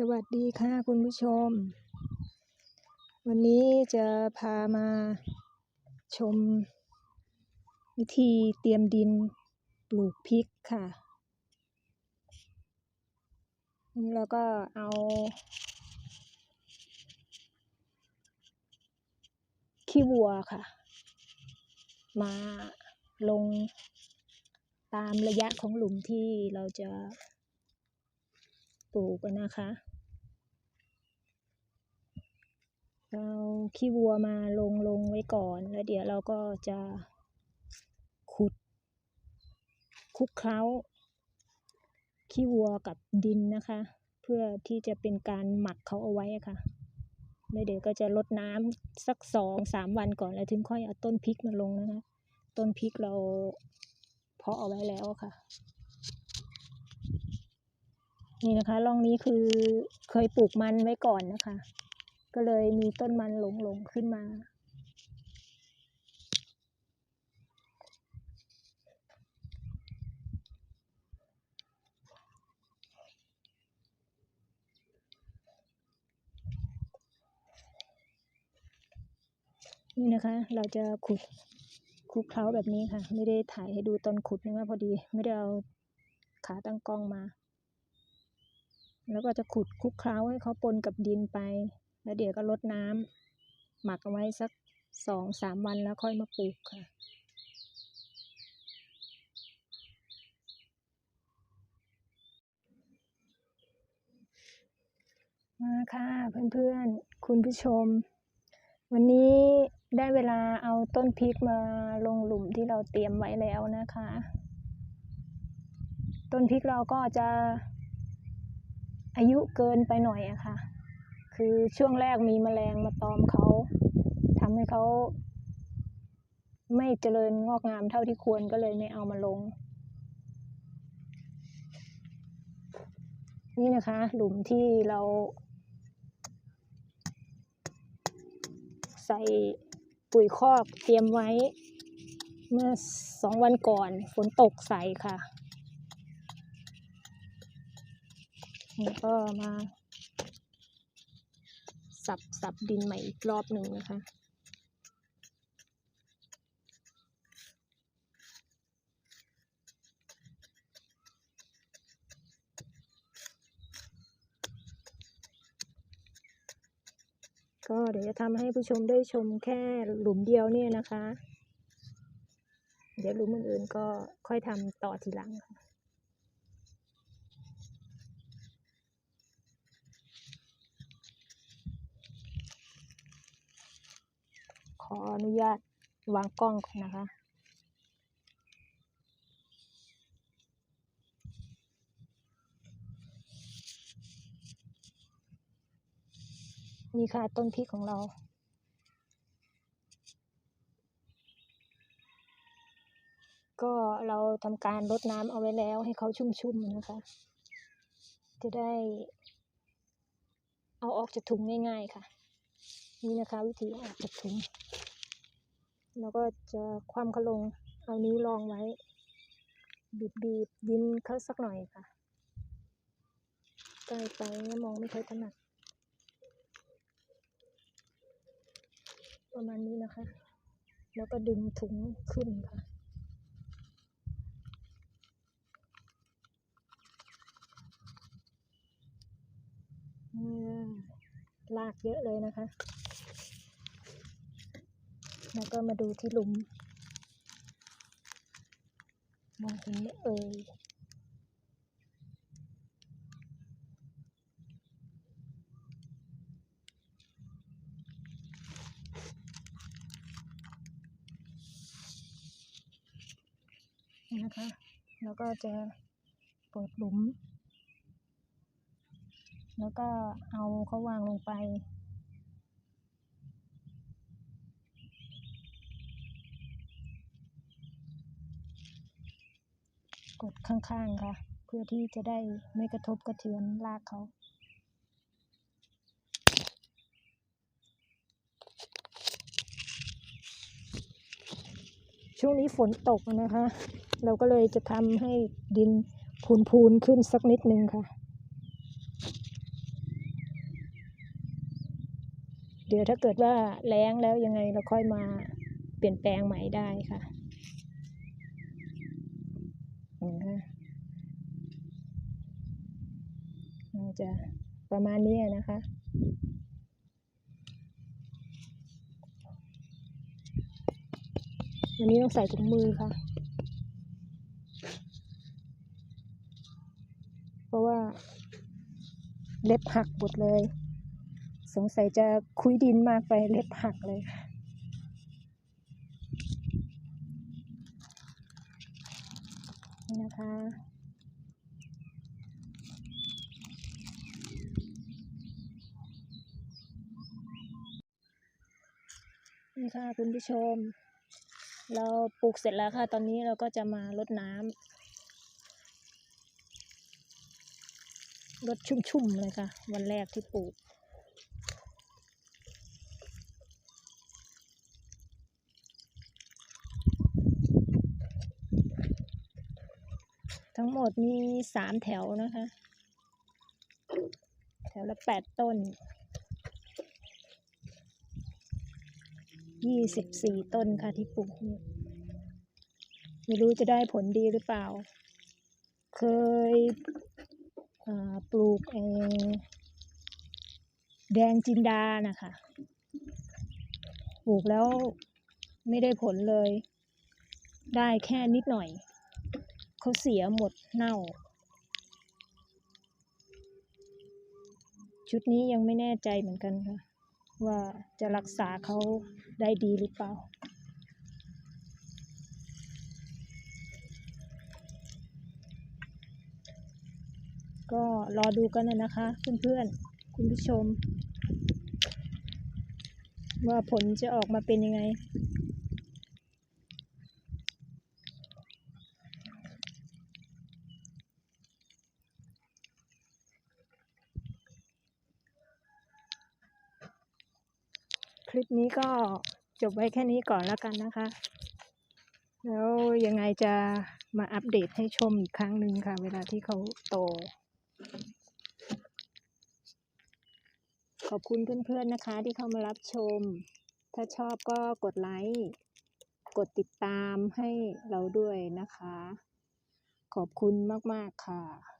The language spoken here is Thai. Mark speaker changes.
Speaker 1: สวัสดีค่ะคุณผู้ชม วันนี้จะพามาชม วิธีเตรียมดินปลูกพริกค่ะนี่เราก็เอา ขี้วัวค่ะ มาลงตามระยะของหลุมที่เราจะปลูกนะคะ เอาขี้วัวมาลงลงไว้ก่อน แล้วเดี๋ยวเราก็จะขุดคุกเคล้า ขี้วัวกับดินนะคะ เพื่อที่จะเป็นการหมักเขาเอาไว้ะค่ะแล้วเดี๋ยวก็จะลดน้ำสักสองสามวันก่อนแล้วถึงค่อยเอาต้นพริกมาลงนะคะ ต้นพริกเราเพาะเอาไว้แล้วะค่ะ นี่นะคะร่องนี้คือเคยปลูกมันไว้ก่อนนะคะ ก็เลยมีต้นมันหลงหลงขึ้นมา นี่นะคะ เราจะขุดคลุกเคล้าแบบนี้ค่ะ ไม่ได้ถ่ายให้ดูตอนขุดนะคะพอดี ไม่ได้เอาขาตั้งกล้องมา แล้วก็จะขุดคลุกเคล้าให้เขาปนกับดินไป แล้วเดี๋ยวก็ลดน้ำหมักเอาไว้สักสองสามวันแล้วค่อยมาปลูกค่ะ มาค่ะเพื่อนๆ คุณผู้ชม วันนี้ได้เวลาเอาต้นพริกมาลงหลุมที่เราเตรียมไว้แล้วนะคะ ต้นพริกเราก็จะอายุเกินไปหน่อยอะค่ะ คือช่วงแรกมีแมลงมาตอมเขาทำให้เขาไม่เจริญงอกงามเท่าที่ควรก็เลยไม่เอามาลง นี่นะคะ หลุมที่เรา ใส่ปุ๋ยคอกเตรียมไว้ เมื่อสองวันก่อนฝนตกใส่ค่ะ แล้วก็มา สับสับดินใหม่อีกรอบหนึ่งนะคะ ก็เดี๋ยวจะทำให้ผู้ชมได้ชมแค่หลุมเดียวเนี่ยนะคะ เดี๋ยวหลุมอื่นๆก็ค่อยทำต่อทีหลังค่ะ ขออนุญาตวางกล้องนนะคะ นี่ค่ะต้นพริกของเราก็เราทำการรดน้ำเอาไว้แล้วให้เขาชุ่มๆนะคะ จะได้เอาออกจากถุงง่ายๆค่ะ นี่นะคะ วิธีออกจากถุงแล้วก็จะคว่ำเขาลงเอานิ้วรองไว้ บีบบีบดินเขาสักหน่อยค่ะใกล้ไปมองไม่ค่อยถนัดประมาณนี้นะคะ แล้วก็ดึงถุงขึ้นค่ะลากเยอะเลยนะคะ แล้วก็มาดูที่หลุม มองเห็นไหมเอ่ยนี่นะคะ แล้วก็จะเปิดหลุม แล้วก็เอาเขาวางลงไป กดข้างๆค่ะ เพื่อที่จะได้ไม่กระทบกระเทือนลากเขาช่วงนี้ฝนตกนะคะ เราก็เลยจะทำให้ดินพูนๆขึ้นสักนิดนึงค่ะ เดี๋ยวถ้าเกิดว่าแรงแล้วยังไงเราค่อยมาเปลี่ยนแปลงใหม่ได้ค่ะ จะประมาณนี้นะคะ วันนี้ต้องใส่ถุงมือค่ะ เพราะว่าเล็บหักหมดเลย สงสัยจะคุยดินมากไปเล็บหักเลยค่ะนี่นะคะ นี่ค่ะคุณผู้ชม เราปลูกเสร็จแล้วค่ะ ตอนนี้เราก็จะมารดน้ำรดชุ่มๆเลยค่ะ วันแรกที่ปลูกทั้งหมดมีสามแถวนะคะ แถวละแปดต้น ยี่สิบสี่ต้นค่ะที่ปลูกนี่ไม่รู้จะได้ผลดีหรือเปล่า เคยปลูกแดงจินดานะคะปลูกแล้วไม่ได้ผลเลย ได้แค่นิดหน่อย เขาเสียหมดเน่า ชุดนี้ยังไม่แน่ใจเหมือนกันค่ะ ว่าจะรักษาเขาได้ดีหรือเปล่า ก็รอดูกันนะนะคะเพื่อนๆ คุณผู้ชม ว่าผลจะออกมาเป็นยังไง ลิปนี้ก็จบไว้แค่นี้ก่อนแล้วกันนะคะ แล้วยังไงจะมาอัปเดตให้ชมอีกครั้งหนึ่งค่ะ เวลาที่เขาโต ขอบคุณเพื่อนๆนะคะ ที่เข้ามารับชม ถ้าชอบก็กดไลค์กดติดตามให้เราด้วยนะคะ ขอบคุณมาก ๆ ค่ะ